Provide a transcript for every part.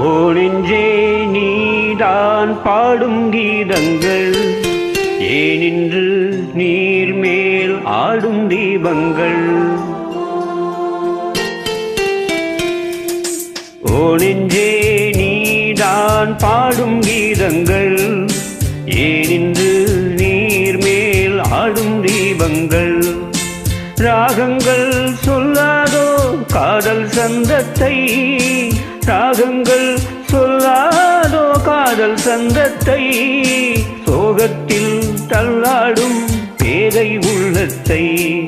ஓ நீதான் பாடும் கீதங்கள். ஏனின்று நீர் மேல் ஆடும் தீபங்கள். ஓ நீதான் பாடும் கீதங்கள். ஏனின்று நீர் மேல் ஆடும் தீபங்கள். ராகங்கள் சொல்லாதோ காதல் சந்தத்தை ராகங்கள் சொல்லாதோ காதல் சந்தத்தை சோகத்தில் தள்ளாடும் பேதை உள்ளத்தை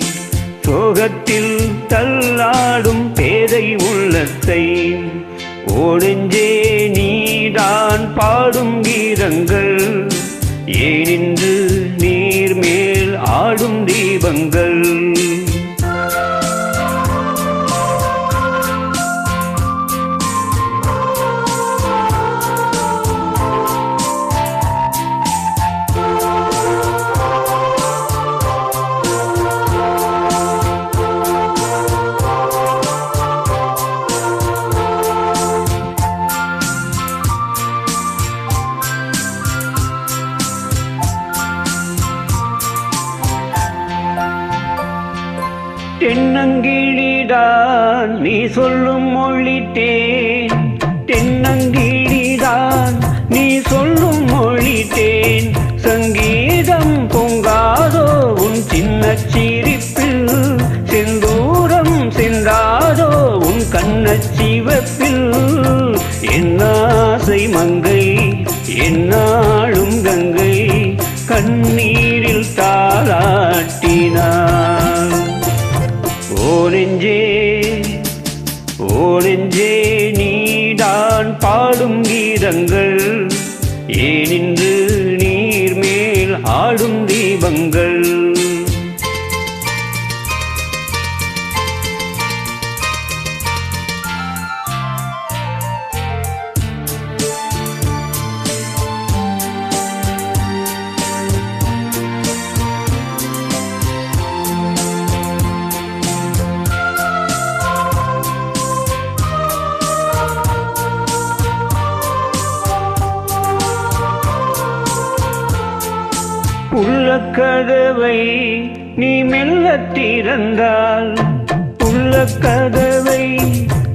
சோகத்தில் தள்ளாடும் பேதை உள்ளத்தை. ஓடெஞ்சே நீதான் பாடும் கீதங்கள். ஏனின்று நீர் மேல் ஆடும் தீபங்கள்? தென்னங்கிழிதான் நீ சொல்லும் மொழி தேன். தென்னங்கிழிதான் நீ சொல்லும் மொழி தேன். சங்கீதம் பொங்காதோ உன் சின்ன சிரிப்பில். செந்தூரம் சென்றாதோ உன் கண்ண சிவப்பில். என்னாசை மங்கை என்ன நெஞ்சே ஓ நெஞ்சே நீதான் பாடும் கீதங்கள் ஏனின்று உள்ளக்கதவை நீ மெல்ல திறந்தால் உள்ளக்கதவை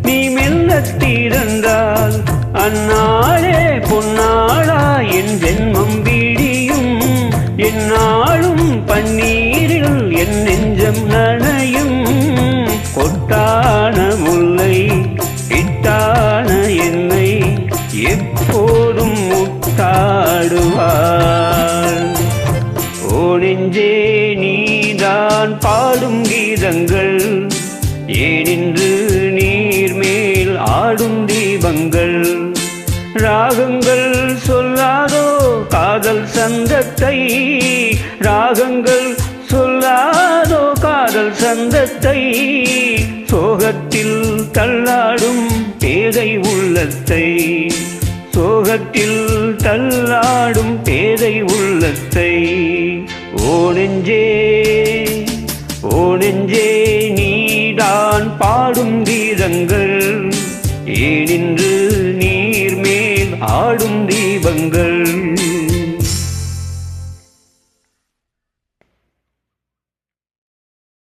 நீ மெல்ல திறந்தால் அந்நாளே பொன்னாளா என் ஜென்மம் விடியும் என்னாலும் பன்னீரில் என் நெஞ்சம் நனையும். கொட்டான முல்லை இட்டான என்னை எப்போதும் முட்டாடுவாள். ஓ நீதான் பாடும் கீதங்கள். ஏனின்று நீர் மேல் ஆடும் தீபங்கள். ராகங்கள் சொல்லாதோ காதல் சந்தத்தை. ராகங்கள் சொல்லாதோ காதல் சந்தத்தை. சோகத்தில் தள்ளாடும் பேதை உள்ளத்தை. சோகத்தில் தள்ளாடும் பேதை உள்ளத்தை. ஓ நெஞ்சே நீதான் பாடும் கீதங்கள். ஏனின்று நீர் மேல் ஆடும் தீபங்கள்.